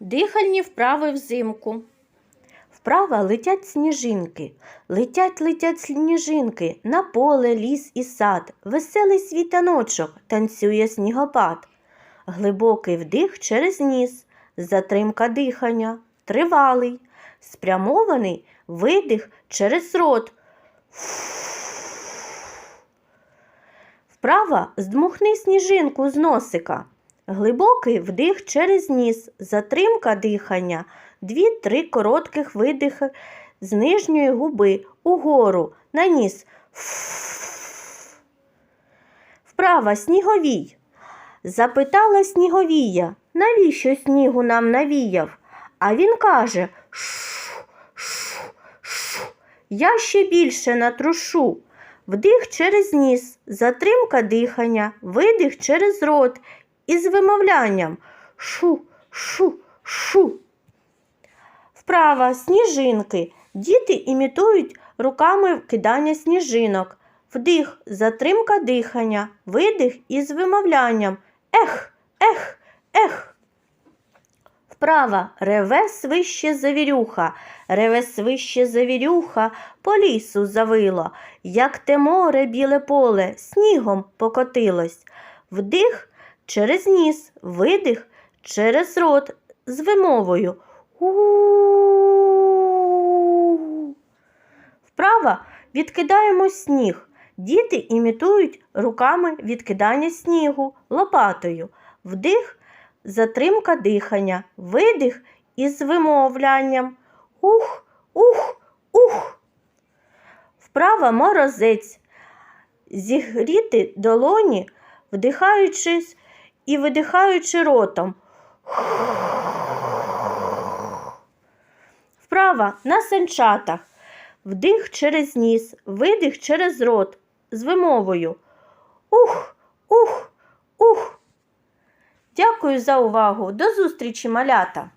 Дихальні вправи взимку. Вправо летять сніжинки, летять, летять сніжинки, на поле, ліс і сад, веселий світаночок, танцює снігопад. Глибокий вдих через ніс, затримка дихання, тривалий, спрямований видих через рот. Вправо здмухни сніжинку з носика. Глибокий вдих через ніс, затримка дихання, дві-три коротких видихи з нижньої губи угору на ніс. Вправа сніговій. Запитала сніговія, навіщо снігу нам навіяв? А він каже шу, шу, шу. Я ще більше натрушу. Вдих через ніс, затримка дихання, видих через рот із вимовлянням шу, шу, шу. Вправа сніжинки. Діти імітують руками кидання сніжинок. Вдих, затримка дихання, видих із вимовлянням ех, ех, ех. Вправа реве свище завірюха, реве свище завірюха, по лісу завило, як те море біле поле снігом покотилось. Вдих через ніс, видих через рот з вимовою. У. Вправо відкидаємо сніг. Діти імітують руками відкидання снігу лопатою. Вдих, затримка дихання, видих із вимовлянням. Ух, ух, ух. Вправо морозець. Зігріти долоні, вдихаючись і видихаючи ротом. Вправа на санчатах. Вдих через ніс, видих через рот з вимовою. Ух, ух, ух. Дякую за увагу. До зустрічі, малята!